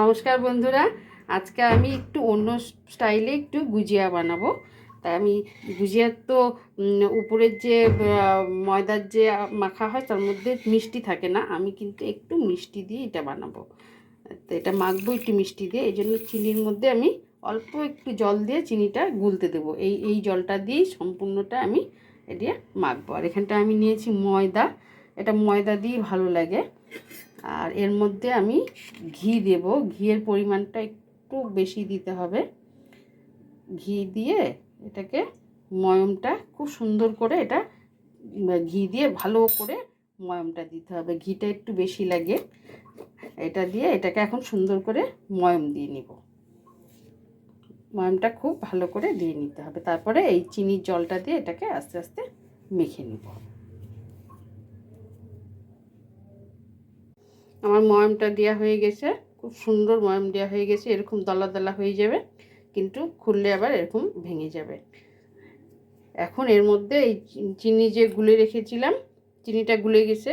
নমস্কার বন্ধুরা, আজকে আমি একটু অন্য স্টাইলে একটু গুজিয়া বানাবো। তাই আমি গুজিয়ার তো উপরের যে ময়দার যে মাখা হয়, তার মধ্যে মিষ্টি থাকে না, আমি কিন্তু একটু মিষ্টি দিয়ে এটা বানাবো। তো এটা মাখবো একটু মিষ্টি দিয়ে, এই জন্য চিনির মধ্যে আমি অল্প একটু জল দিয়ে চিনিটা গুলতে দেবো। এই এই জলটা দিয়েই সম্পূর্ণটা আমি এটা মাখবো। আর এখানটা আমি নিয়েছি ময়দা, এটা ময়দা দিয়ে ভালো লাগে। আর এর মধ্যে আমি ঘি দেব। ঘিয়ের পরিমাণটা একটু বেশি দিতে হবে। ঘি দিয়ে এটাকে ময়মটা খুব সুন্দর করে এটা ঘি দিয়ে ভালো করে ময়মটা দিতে হবে। ঘিটা একটু বেশি লাগে। এটা দিয়ে এটাকে এখন সুন্দর করে ময়ম দিয়ে নিব। ময়মটা খুব ভালো করে দিয়ে নিতে হবে। তারপরে এই চিনির জলটা দিয়ে এটাকে আস্তে আস্তে মেখে নিব। আমার ময়ামটা দেওয়া হয়ে গেছে, খুব সুন্দর ময়াম দেওয়া হয়ে গেছে, এরকম দলা দলা হয়ে যাবে, কিন্তু খুললে আবার এরকম ভেঙে যাবে। এখন এর মধ্যে এই চিনি যে গুলে রেখেছিলাম, চিনিটা গুলে গেছে,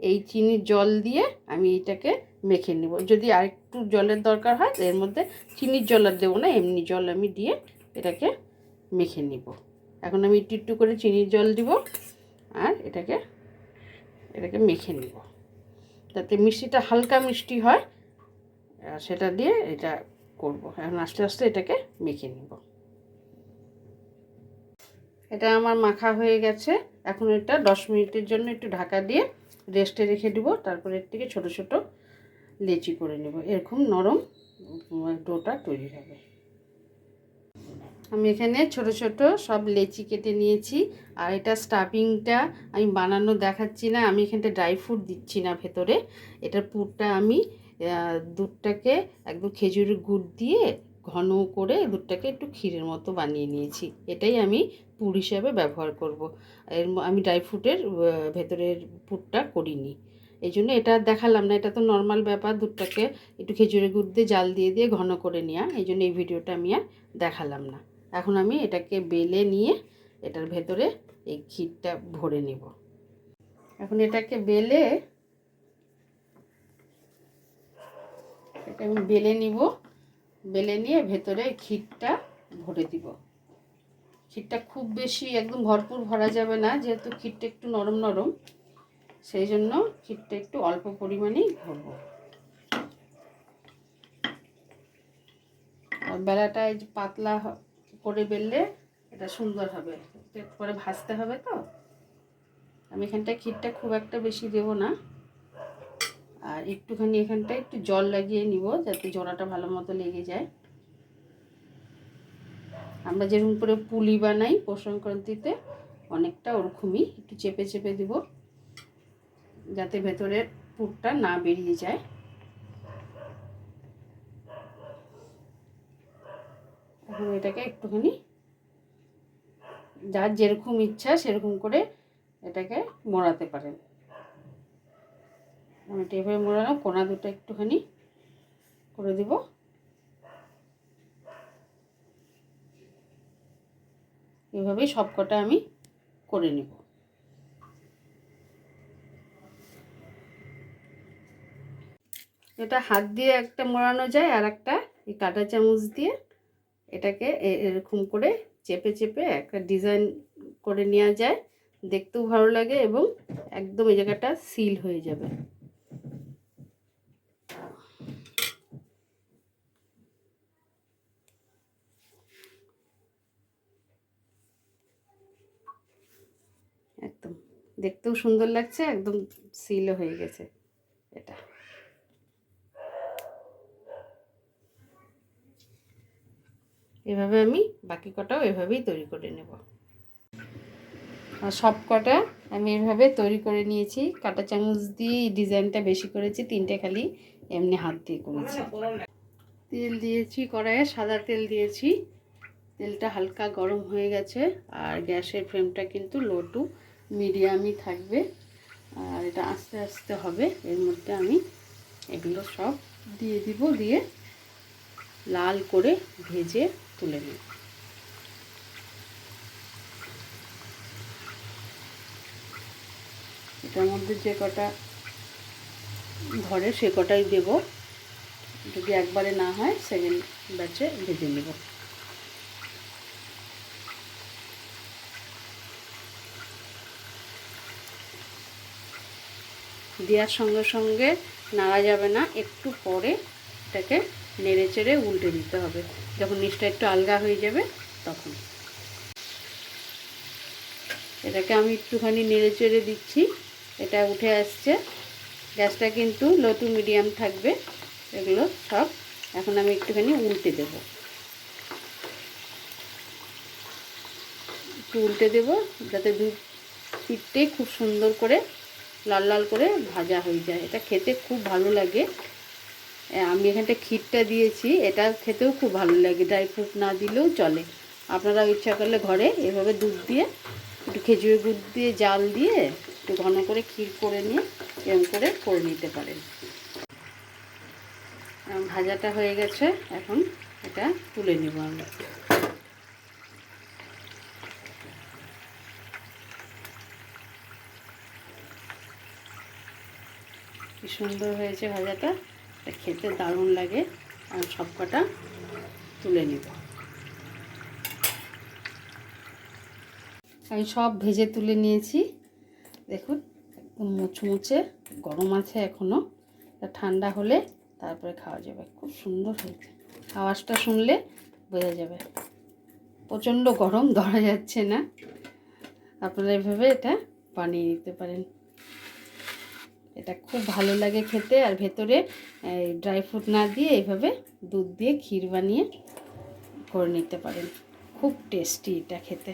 এই চিনির জল দিয়ে আমি এটাকে মেখে নেব। যদি আরেকটু জলের দরকার হয় এর মধ্যে চিনির জল আর দেবো না, এমনি জল আমি দিয়ে এটাকে মেখে নিব। এখন আমি একটু একটু করে চিনির জল দিব, আর এটাকে এটাকে মেখে নিব। যাতে মিষ্টিটা হালকা মিষ্টি হয় সেটা দিয়ে এটা করব। এখন আস্তে আস্তে এটাকে মেখে নিব। এটা আমার মাখা হয়ে গেছে। এখন এটা দশ মিনিটের জন্য একটু ঢাকা দিয়ে রেস্টে রেখে দিব। তারপরে এর থেকে ছোটো ছোটো লেচি করে নেব। এরকম নরম ডোটা তৈরি হবে। আমি এখানে ছোট ছোট সব লেচি কেটে নিয়েছি। আর এটা স্টাফিংটা আমি বানানো দেখাচ্ছি না, আমি এখানটা ড্রাই ফ্রুট দিচ্ছি না ভেতরে। এটার পুরটা আমি দুধটাকে একদম খেজুরের গুড় দিয়ে ঘন করে দুধটাকে একটু ক্ষীরের মতো বানিয়ে নিয়েছি। এটাই আমি পুর হিসাবে ব্যবহার করব। এর আমি ড্রাই ফ্রুটের ভেতরের পুরটা করিনি। এই জন্য এটা দেখালাম না, এটা তো নর্মাল ব্যাপার, দুধটাকে একটু খেজুরের গুড় দিয়ে, জাল দিয়ে দিয়ে ঘন করে নেওয়া এই জন্য এই ভিডিওটা আমি আর দেখালাম না। এখন আমি এটাকে বেলে নিয়ে এটার ভেতরে এই ক্ষীরটা ভরে নেব। এখন এটাকে বেলে এটা আমি বেলে নিব। বেলে নিয়ে ভেতরে ক্ষীরটা ভরে দিব। ক্ষীরটা খুব বেশি একদম ভরপুর ভরা যাবে না, যেহেতু ক্ষীরটা একটু নরম নরম, সেই জন্য ক্ষীরটা একটু অল্প পরিমাণেই ভরবো। আর বেলাটা এই যে পাতলা করে বেললে এটা সুন্দর হবে। পরে ভাজতে হবে তো। আমি এখানটায় ক্ষীরটা খুব একটা বেশি দেব না। আর একটুখানি এখানটায় একটু জল লাগিয়ে নিব যাতে জোড়াটা ভালো মতো লেগে যায়। আমরা যেরকম করে পুলি বানাই পৌষ সংক্রান্তিতে অনেকটা ওরকমই একটু চেপে চেপে দিব। যাতে ভেতরের পুরটা না বেরিয়ে যায়। এখন এটাকে একটুখানি যার যেরকম ইচ্ছা সেরকম করে এটাকে মোড়াতে পারেন। আমি টেপে মোড়ানো কোনা দুটো একটুখানি করে দিব। এভাবেই সব কটা আমি করে নিব। এটা হাত দিয়ে একটা মোড়ানো যায় আর একটা এই কাঁটা চামচ দিয়ে। এটাকে এরকম করে চেপে চেপে একটা ডিজাইন করে নেওয়া যায়। দেখতেও ভালো লাগে এবং একদম এই জায়গাটা সিল হয়ে যাবে। একদম। দেখতেও সুন্দর লাগছে, একদম সিলও হয়ে গেছে এটা। এভাবে আমি বাকি কটাও এভাবেই তৈরি করে নেব। আর সব কটা আমি এভাবে তৈরি করে নিয়েছি। কাঁটা চামচ দিয়ে ডিজাইনটা বেশি করেছি, তিনটে খালি এমনি হাত দিয়ে করেছি। তেল দিয়েছি, কড়াইয়ে সাদা তেল দিয়েছি। তেলটা হালকা গরম হয়ে গেছে আর গ্যাসের ফ্লেমটা কিন্তু লো টু মিডিয়ামই থাকবে। আর এটা আস্তে আস্তে হবে, এর মধ্যে আমি এগুলো সব দিয়ে দিব, দিয়ে লাল করে ভেজে তুলে নিই। এটার মধ্যে যে কটা ধরে সে কটাই দেব। যদি একবারে না হয় সেকেন্ড ব্যাচে ভেজে নেব। দেওয়ার সঙ্গে সঙ্গে নাড়া যাবে না, একটু পরে এটাকে নেড়ে চেড়ে উল্টে দিতে হবে। যখন নিচটা একটু আলগা হয়ে যাবে, তখন। এটাকে আমি একটুখানি নেড়ে চেড়ে দিচ্ছি। এটা উঠে আসছে। গ্যাসটা কিন্তু লো টু মিডিয়াম থাকবে। এগুলো সব এখন আমি একটুখানি উল্টে দেব। একটু উল্টে দেব যাতে দু পিঠটাই খুব সুন্দর করে লাল লাল করে ভাজা হয়ে যায়। এটা খেতে খুব ভালো লাগে। আমি এখানটা ক্ষীরটা দিয়েছি, এটা খেতেও খুব ভালো লাগে ড্রাই ফ্রুট না দিলেও চলে। আপনারা ইচ্ছা করলে ঘরে এভাবে দুধ দিয়ে, একটু খেজুরের গুড় দিয়ে, জাল দিয়ে একটু ঘন করে ক্ষীর করে নিয়ে এরম করে করে নিতে পারেন। ভাজাটা হয়ে গেছে, এখন এটা তুলে নেব আমরা। কি সুন্দর হয়েছে ভাজাটা। এটা খেতে দারুণ লাগে। আর সব কটা তুলে নেব। আমি সব ভেজে তুলে নিয়েছি। দেখুন, একদম মুচমুচে, গরম আছে এখনও ঠান্ডা হলে তারপরে খাওয়া যাবে। খুব সুন্দর হয়েছে। আওয়াজটা শুনলে বোঝা যাবে। প্রচণ্ড গরম, ধরা যাচ্ছে না। আপনারা এভাবে এটা বানিয়ে নিতে পারেন। এটা খুব ভালো লাগে খেতে। আর ভেতরে ড্রাই ফ্রুট না দিয়ে এইভাবে দুধ দিয়ে ক্ষীর বানিয়ে করে নিতে পারেন। খুব টেস্টি এটা খেতে।